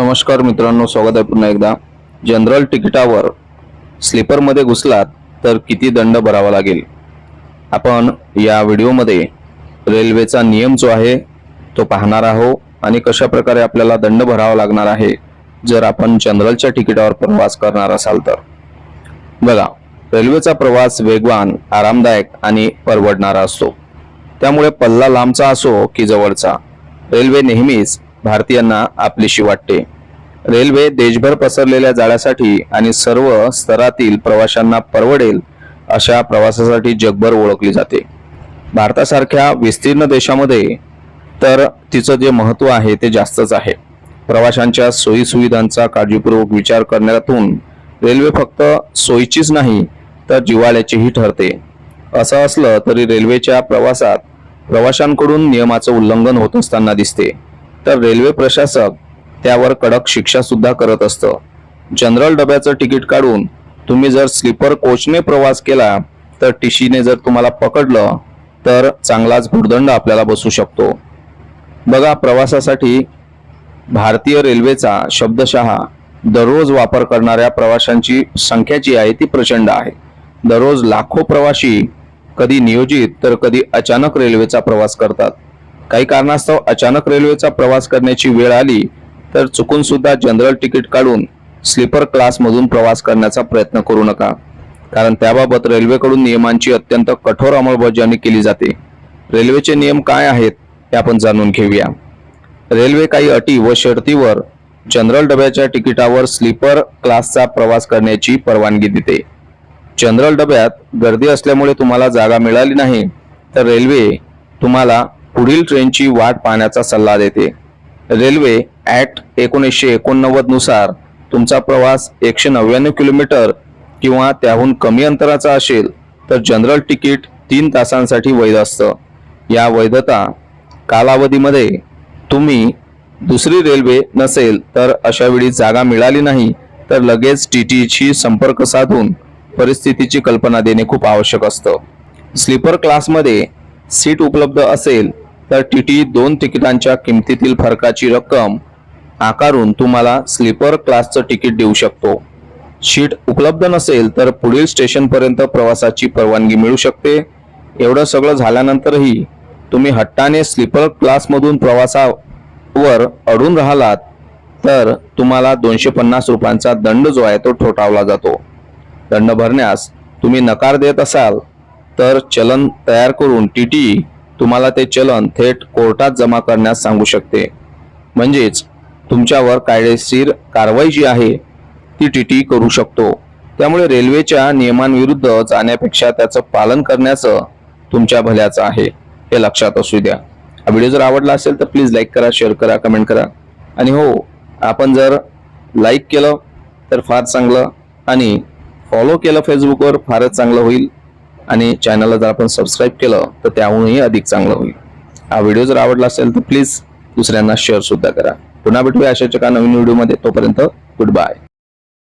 नमस्कार मित्रांनो स्वागत आहे पुन्हा एकदा. जनरल तिकिटावर स्लीपरमध्ये घुसलात तर किती दंड भरावा लागेल? आपण या व्हिडिओमध्ये रेल्वेचा नियम जो आहे तो पाहणार आहोत आणि कशा प्रकारे आपल्याला दंड भरावा लागणार आहे जर आपण जनरलच्या तिकिटावर प्रवास करणार असाल तर. बघा रेल्वेचा प्रवास वेगवान आरामदायक आणि परवडणारा असतो. त्यामुळे पल्ला लांबचा असो की जवळचा रेल्वे नेहमीच भारतीयांना आपलीशी वाटते. रेल्वे देशभर पसरलेल्या जाळ्यासाठी आणि सर्व स्तरातील प्रवाशांना परवडेल अशा प्रवासासाठी जगभर ओळखली जाते. भारतासारख्या विस्तीर्ण देशामध्ये तर तिचं जे महत्त्व आहे ते जास्तच आहे. प्रवाशांच्या सोयीसुविधांचा काळजीपूर्वक विचार करण्यातून रेल्वे फक्त सोयीचीच नाही तर जिवाळ्याचीही ठरते. असं असलं तरी रेल्वेच्या प्रवासात प्रवाशांकडून नियमाचं उल्लंघन होत असताना दिसते. तर रेल्वे प्रशासक त्यावर कडक शिक्षा सुद्धा करत असतं. जनरल डब्याचं तिकीट काढून तुम्ही जर स्लीपर कोचने प्रवास केला तर टीशीने जर तुम्हाला पकडलं तर चांगलाच भुर्दंड आपल्याला बसू शकतो. बघा प्रवासासाठी भारतीय रेल्वेचा शब्दशहा दररोज वापर करणाऱ्या प्रवाशांची संख्या जी आहे ती प्रचंड आहे. दररोज लाखो प्रवाशी कधी नियोजित तर कधी अचानक रेल्वेचा प्रवास करतात. काही कारणास्तव अचानक रेल्वेचा प्रवास करण्याची वेळ आली तर चुकून सुद्धा जनरल तिकीट काढून स्लीपर क्लासमधून प्रवास करण्याचा प्रयत्न करू नका. कारण त्याबाबत रेल्वेकडून नियमांची अत्यंत कठोर अंमलबजावणी केली जाते. रेल्वेचे नियम काय आहेत हे आपण जाणून घेऊया. रेल्वे काही अटी व शर्तीवर जनरल डब्याच्या तिकिटावर स्लीपर क्लासचा प्रवास करण्याची परवानगी देते. जनरल डब्यात गर्दी असल्यामुळे तुम्हाला जागा मिळाली नाही तर रेल्वे तुम्हाला पुढील ट्रेनची वाट पाहण्याचा सल्ला देते. रेल्वे ऍक्ट एकोणीसशे एकोणनव्वदनुसार तुमचा प्रवास एकशे नव्याण्णव किलोमीटर किंवा त्याहून कमी अंतराचा असेल तर जनरल तिकीट तीन तासांसाठी वैध असतं. या वैधता कालावधीमध्ये तुम्ही दुसरी रेल्वे नसेल तर अशावेळी जागा मिळाली नाही तर लगेच टी टीशी संपर्क साधून परिस्थितीची कल्पना देणे खूप आवश्यक असतं. स्लीपर क्लासमध्ये सीट उपलब्ध असेल तर टी टी दोन तिकिटांच्या किमतीतील फरकाची रक्कम आकारून तुम्हाला स्लीपर क्लासचं तिकीट देऊ शकतो. शीट उपलब्ध नसेल तर पुढील स्टेशनपर्यंत प्रवासाची परवानगी मिळू शकते. एवढं सगळं झाल्यानंतरही तुम्ही हट्टाने स्लीपर क्लासमधून प्रवासावर अडून राहिलात तर तुम्हाला दोनशे पन्नास रुपयांचा दंड जो आहे तो ठोठावला जातो. दंड भरण्यास तुम्ही नकार देत असाल तर चलन तयार करून टी टी तुम्हाला ते चलन थेट कोर्टात जमा करण्यास सांगू शकते. म्हणजेच तुमच्यावर कायदेशीर कारवाई जी आहे ती टी टी करू शकतो. त्यामुळे रेल्वेच्या नियमांविरुद्ध जाण्यापेक्षा त्याचं पालन करण्याचं तुमच्या भल्याचं आहे हे लक्षात असू द्या. हा व्हिडिओ जर आवडला असेल तर प्लीज लाईक करा शेअर करा कमेंट करा. आणि हो आपण जर लाईक केलं तर फार चांगलं. आणि फॉलो केलं फेसबुकवर फारच चांगलं होईल. आणि चॅनलला जर आपण सबस्क्राईब केलं तर त्याहूनही अधिक चांगलं होईल. हा व्हिडिओ जर आवडला असेल तर प्लीज दुसऱ्यांना शेअर सुद्धा करा. पुन्हा भेटूया अशाच एका नवीन व्हिडिओमध्ये तोपर्यंत गुड बाय